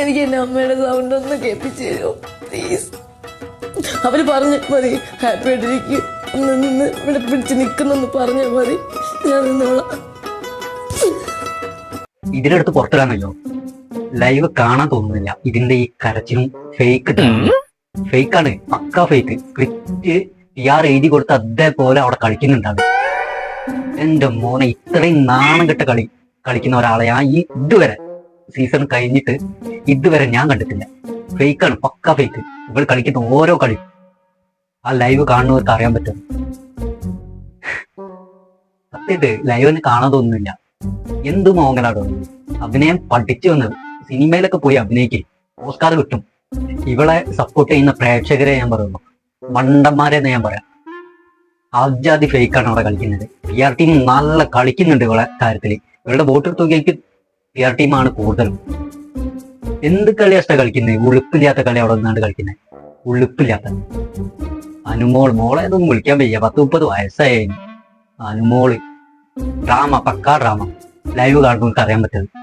എനിക്ക് എന്റെ അമ്മയുടെ സൗണ്ട് ഒന്ന് കേൾപ്പിച്ചു തരുമോ? പ്ലീസ് അവർ പറഞ്ഞ മതി. ഹാപ്പി ആയിട്ടിരിക്കും. ഒന്ന് നിന്ന് ഇവിടെ പിടിച്ച് നിൽക്കുന്നെന്ന് പറഞ്ഞാൽ മതി. ഞാൻ നിന്നോളാം. ഇതിനടുത്ത് പുറത്തിടാമല്ലോ. ലൈവ് കാണാൻ തോന്നുന്നില്ല. ഇതിന്റെ ഈ കരച്ചിലും ഫേക്ക് ഫേക്ക് ആണ്. പക്ക ഫേക്ക് ക്രിക്കറ്റ് ഇയാർ എഴുതി കൊടുത്ത അതേപോലെ അവിടെ കളിക്കുന്നുണ്ടാവും. എന്റെ മോനെ ഇത്രയും നാണം കെട്ട കളി കളിക്കുന്ന ഒരാളെ ഞാൻ ഈ ഇതുവരെ സീസൺ കഴിഞ്ഞിട്ട് ഇതുവരെ ഞാൻ കണ്ടിട്ടില്ല. ഫേക്കാണ് പക്ക ഫേക്ക് ഇവൾ കളിക്കുന്ന ഓരോ കളി ആ ലൈവ് കാണുന്നവർക്ക് അറിയാൻ പറ്റും. സത്യത്തെ ലൈവിന് കാണാതൊന്നുമില്ല എന്ത് മോഹൻലാടോ അഭിനയം പഠിച്ചു വന്നത് സിനിമയിലൊക്കെ പോയി അഭിനയിക്കും. ഓസ്കാർ കിട്ടും. ഇവളെ സപ്പോർട്ട് ചെയ്യുന്ന പ്രേക്ഷകരെ ഞാൻ പറയുന്നു. മണ്ടന്മാരെ എന്ന് ഞാൻ പറയാം. ആദ്യാദി ഫേക്കാണ് അവിടെ കളിക്കുന്നത്. പി ആർ ടീം നല്ല കളിക്കുന്നുണ്ട് ഇവളെ കാര്യത്തിൽ ഇവളുടെ വോട്ട് എടുത്ത് പി ആർ ടീമാണ് കൂടുതലും. എന്ത് കളിയാഷ്ട കളിക്കുന്നത് ഉളുപ്പില്ലാത്ത കളി അവിടെ നിന്നാണ് കളിക്കുന്നത് ഉളുപ്പില്ലാത്ത അനുമോൾ മോളെ ഒന്നും വിളിക്കാൻ വയ്യ. പത്ത് മുപ്പത് വയസ്സായി അനുമോൾ ഡ്രാമ പക്കാ ഡ്രാമ. ലൈവ് കാണുമ്പോൾ അറിയാൻ പറ്റുന്നത്.